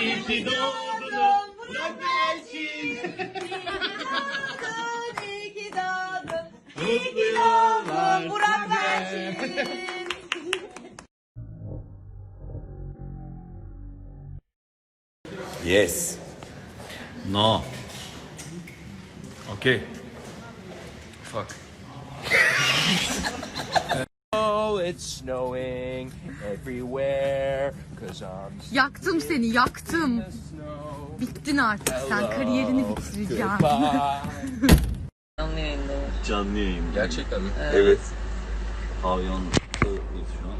İyi ki doğdun Belçin. İyi ki doğdun. Yıllar Burak size. Belçin. Yes. No. Okay. Fuck. Oh, it's snowing everywhere. Cause I'm Yaktım seni, yaktım. Bittin artık sen, kariyerini bitireceksin. Goodbye. Canlı yayın. Gerçekten mi? Evet. Pavyon'dayız şu an.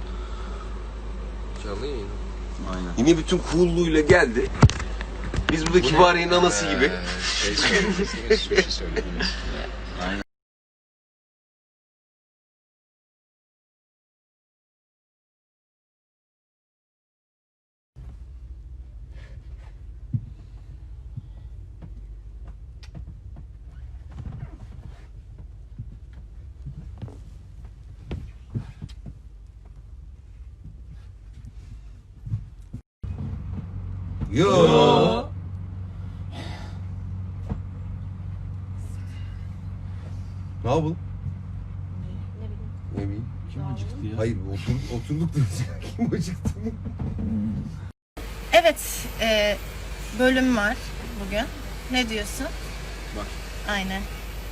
Canlı yayın. Aynen. Yine bütün coolluğuyla geldi. Biz burada Kibariye'nin anası gibi. Şey söyleyeyim, hiçbir şey söyleyeyim. Yo. Ne yapalım? Ne bileyim. Kim acıktı ya? Hayır otur, oturduk da kim acıktı mı? Evet, e, bölüm var bugün. Ne diyorsun? Bak. Aynen.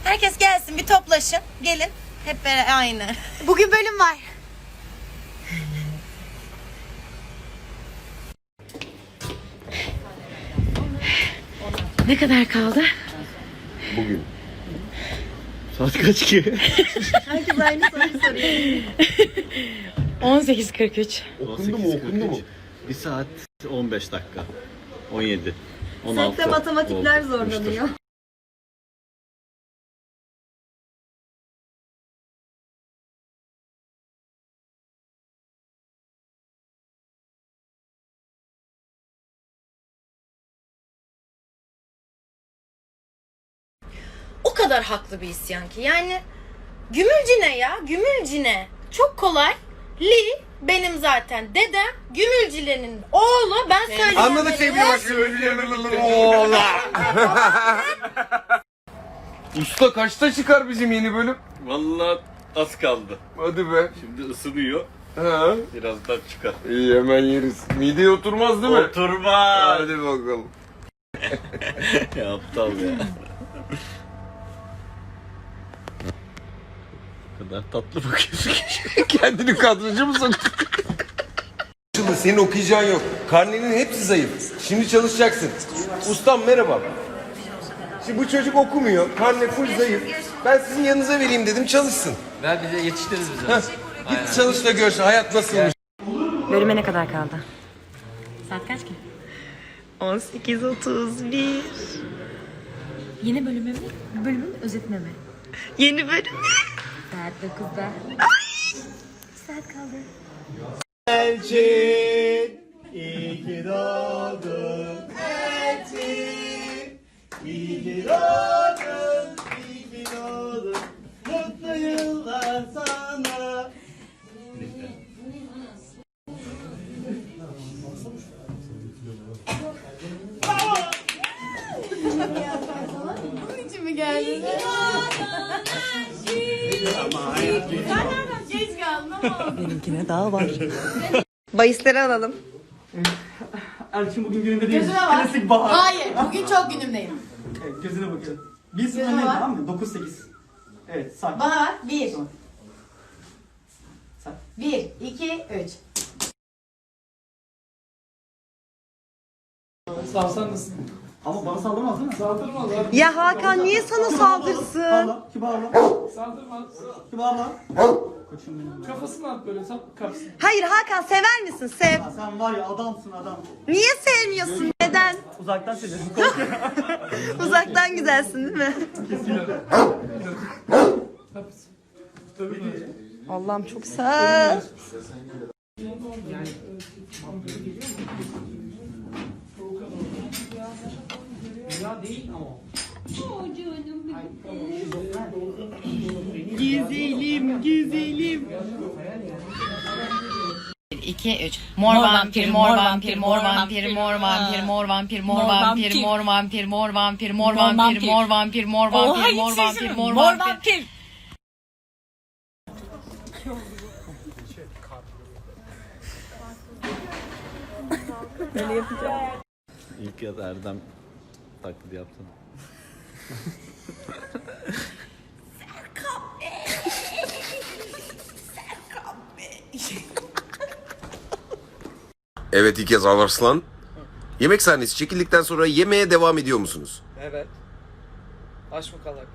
Herkes gelsin, bir toplaşın. Gelin. Hep beraber aynı. Bugün bölüm var. Ne kadar kaldı? Bugün. Saat kaç ki? 18.43. Okundu mu okundu mu? 1 saat 15 dakika. 17. 16. Sette matematikler zorlanıyor. O kadar haklı bir isyan ki. Yani gümülcine ya, gümülcine. Çok kolay. Li benim zaten dedem, Gümülcile'nin oğlu. Ben söyleyeyim. Anladık sevgili başkanım. Usta kaçta çıkar bizim yeni bölüm? Vallahi az kaldı. Hadi be. Şimdi ısınıyor. Ha. Birazdan çıkar. İyi hemen yeriz. Mideye oturmaz değil mi? Oturma. Hadi bakalım. ya aptal ya. Kadar tatlı bakıyorsun ki. Kendini kadrocu mu soktun? Açıldı, senin okuyacağın yok. Karnenin hepsi zayıf. Şimdi çalışacaksın. Ustam merhaba. Şimdi bu çocuk okumuyor. Karne full zayıf. Ben sizin yanınıza vereyim dedim çalışsın. Ver bize yetiştiririz bize. Heh, Git çalış da görsün hayat nasılmış. Bölüme ne kadar kaldı? Saat kaç ki? 18.31. Yeni bölüme mi? Bölümün özetme mi? Yeni bölüm. Saat 9'da. Saat kaldı. Elçin, iyi ki doğdun. Elçin, iyi ki doğdun, iyi ki doğdun. Mutlu yıllar sana. Bahisleri alalım. Elçin bugün gününde değil. Klasik bahar. Hayır, bugün çok günümdeyim. Evet, gözüne bakıyorum. Biz önüne tamam mı? 9-8. Evet say. Bana bak. Bir. Say. Bir, iki, üç. Savsanlısın. Ama bana saldırmaz değil mi? Saldırmaz abi. Ya Hakan niye sana saldırsın? Kibarla, kibarla. Saldırmaz. Kibarla. Koçum benim. Kafasına at böyle sap kapsın. Hayır Hakan sever misin? Sev. Ya sen var ya adamsın adam. Niye sevmiyorsun? Neden? Uzaktan seviyorum. Uzaktan güzelsin değil mi? Allah'ım çok sağ değil ama. Güzelim. 2, 3. Mor vampir, mor vampir, mor vampir, mor vampir, mor vampir, mor vampir, mor vampir, mor vampir, mor vampir, mor vampir, mor vampir, mor vampir, mor Mor vampir. vampir. İlk yaz Erdem taklidi yaptın. Evet ilk kez Arslan. Yemek sahnesi çekildikten sonra yemeğe devam ediyor musunuz? Evet. Aç mı kalak?